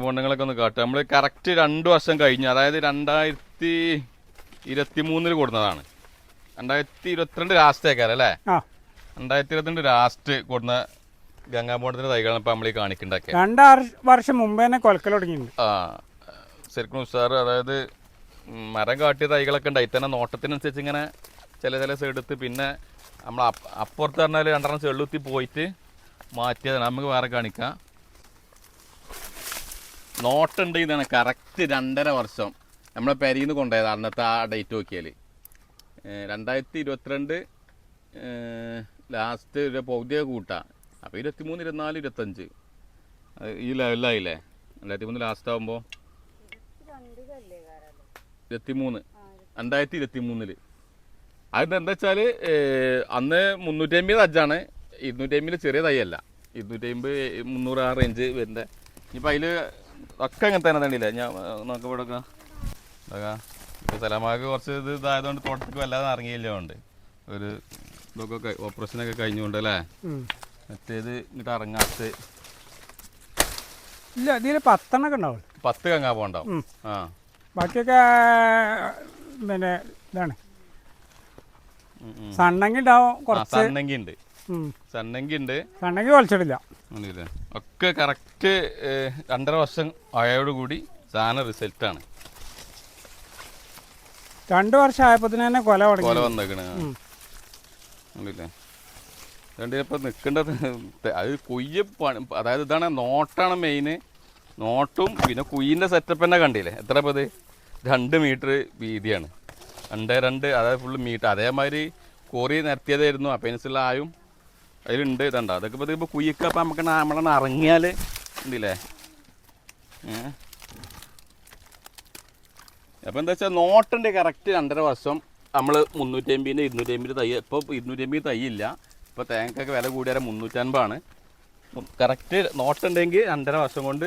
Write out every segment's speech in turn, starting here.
പൊണ്ണങ്ങളൊക്കെ ഒന്ന് കാട്ടുക നമ്മൾ കറക്റ്റ് രണ്ട് വർഷം കഴിഞ്ഞു. അതായത് രണ്ടായിരത്തി ഇരുപത്തി മൂന്നിൽ കൊടുന്നതാണ്. രണ്ടായിരത്തി ഇരുപത്തിരണ്ട് ലാസ്റ്റ് ആക്കാരം അല്ലേ? രണ്ടായിരത്തി ഇരുപത്തിരണ്ട് ലാസ്റ്റ് കൊടുന്ന ഗംഗാബോണ്ടത്തിന്റെ തൈകളാണ് ഇപ്പൊ നമ്മൾ ഈ കാണിക്കണ്ടൊക്കെ വർഷം മുമ്പ് തന്നെ കൊലക്കൽ തുടങ്ങിയിട്ടുണ്ട്. ആ. ശരിക്കും സാർ അതായത് മരം കാട്ടിയ തൈകളൊക്കെ ഉണ്ടായി തന്നെ നോട്ടത്തിനനുസരിച്ച് ഇങ്ങനെ ചില ചില സൈഡെടുത്ത് പിന്നെ നമ്മൾ അപ്പ- അപ്പുറത്ത് പറഞ്ഞാൽ രണ്ടെണ്ണം ചെള്ളുത്തി പോയിട്ട് മാറ്റിയതാണ്. നമുക്ക് വേറെ കാണിക്കാം. നോട്ടുണ്ട് ഇതാണ്. കറക്റ്റ് രണ്ടര വർഷം. നമ്മളെ പെരിയിൽ നിന്ന് കൊണ്ടുപോയത് അന്നത്തെ ആ ഡേറ്റ് നോക്കിയാൽ രണ്ടായിരത്തി ഇരുപത്തിരണ്ട് ലാസ്റ്റ് ഒരു പൗതിക കൂട്ടാ. അപ്പോൾ ഇരുപത്തി മൂന്ന് ഇരുപത്തിനാല് ഇരുപത്തഞ്ച് ഈ ലെവലായില്ലേ രണ്ടായിരത്തി മൂന്ന് ലാസ്റ്റ് ആകുമ്പോൾ ഇരുപത്തി മൂന്ന് രണ്ടായിരത്തി ഇരുപത്തി മൂന്നിൽ അത് എന്താ വെച്ചാൽ അന്ന് മുന്നൂറ്റി അമ്പത് അജ്ജാണ്. ഇരുന്നൂറ്റി അമ്പത് ചെറിയ തൈയല്ല ഇരുന്നൂറ്റി അമ്പത് മുന്നൂറ് ആ റേഞ്ച് വരുന്നത് ഇനിയിപ്പോൾ അതിൽ ഒക്കെ ഇങ്ങനെ തന്നെ തന്നെയില്ല ഞാൻ നോക്കാം ഇവിടെ ഇതൊക്കെ ഇപ്പോൾ കുറച്ച് ഇത് ഇതായതുകൊണ്ട് തോട്ടത്തേക്ക് വല്ലാതെ ഇറങ്ങിയില്ല ഉണ്ട്. ഒരു ഇതൊക്കെ ഓപ്പറേഷനൊക്കെ കഴിഞ്ഞുകൊണ്ട് അല്ലേ. മറ്റേത് ഇങ്ങോട്ട് ഇറങ്ങാത്ത. ഇല്ല ഇതിൽ പത്തെണ്ണൊക്കെ ഉണ്ടാവും പത്ത് കങ്ങാ പോണ്ടാവും. ആ. ബാക്കിയൊക്കെ പിന്നെ ഇതാണ്. സണ്ണങ്ങി ഉണ്ടാവും കുറച്ച്. സന്നങ്കി ഉണ്ട് ഉം. സന്നങ്കി ഉണ്ട് സണ്ണങ്ങി വലിച്ചിടില്ല ഉണ്ടല്ലേ? ഒക്കെ കറക്റ്റ് രണ്ടര വർഷം ആയോടുകൂടി സാധനം ആണ്. രണ്ടു വർഷം ആയപ്പോ തന്നെ കൊല കൊല വന്നേക്കണേ. വന്നേക്കണ് ഉം. ഉണ്ടല്ലേ രണ്ട് ഇപ്പം നിൽക്കേണ്ടത് അത് കൊയ്യ അതായത് ഇതാണ് നോട്ടാണ് മെയിന് നോട്ടും പിന്നെ കുയ്യിന്റെ സെറ്റപ്പ് തന്നെ കണ്ടില്ലേ? എത്ര പത് ഇത്? രണ്ട് മീറ്റർ വീതിയാണ്. രണ്ട് രണ്ട് അതായത് ഫുള്ള് മീറ്റർ അതേമാതിരി കോറി നിരത്തിയതായിരുന്നു. ആയും അതിലുണ്ട് ഇതുണ്ടോ? അതൊക്കെ ഇപ്പോൾ ഇപ്പോൾ കുയ്യൊക്കെ അപ്പം നമുക്ക് നമ്മളെ ഇറങ്ങിയാൽ ഉണ്ടല്ലേ? ഏഹ് അപ്പോൾ എന്താ വെച്ചാൽ നോട്ടുണ്ട് കറക്റ്റ് രണ്ടര വർഷം. നമ്മൾ മുന്നൂറ്റി അമ്പതിന്റെ ഇരുന്നൂറ്റി അമ്പതിന്റെ തൈ ഇപ്പോൾ ഇരുന്നൂറ്റി അമ്പത് തൈയില്ല ഇപ്പോൾ തേങ്ങക്കൊക്കെ വില കൂടിയാൽ മുന്നൂറ്റൻപതാണ്. കറക്റ്റ് നോട്ടുണ്ടെങ്കിൽ രണ്ടര വർഷം കൊണ്ട്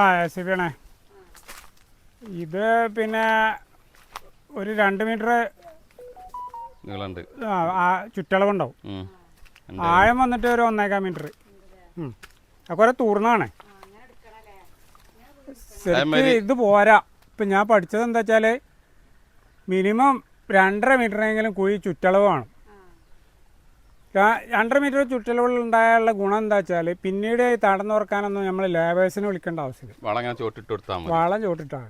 ആ എസ് ബി ആണേ. ഇത് പിന്നെ ഒരു രണ്ട് മീറ്റർ നീളമുണ്ട്. ചുറ്റളവുണ്ടാവും. ഉം. ഉണ്ട്. ആഴം വന്നിട്ട് ഒരു ഒന്നേകാൽ മീറ്റർ. അപ്പൊ ഒരു തൂർന്നാണ്. ശരിക്കും ഇത് പോരാ. ഇപ്പം ഞാൻ പഠിച്ചത് എന്താ വെച്ചാൽ മിനിമം രണ്ടര മീറ്ററെങ്കിലും കുഴി ചുറ്റളവ് വേണം. രണ്ടര മീറ്റർ ചുറ്റളവുണ്ടായുള്ള ഗുണം എന്താ വെച്ചാൽ പിന്നീട് തടന്നുറക്കാനൊന്നും നമ്മൾ ലേബേഴ്സിനെ വിളിക്കേണ്ട ആവശ്യമില്ല. വളം ചോട്ടിട്ട് കൊടുത്താൽ വളം ചോട്ടിട്ടാണ്.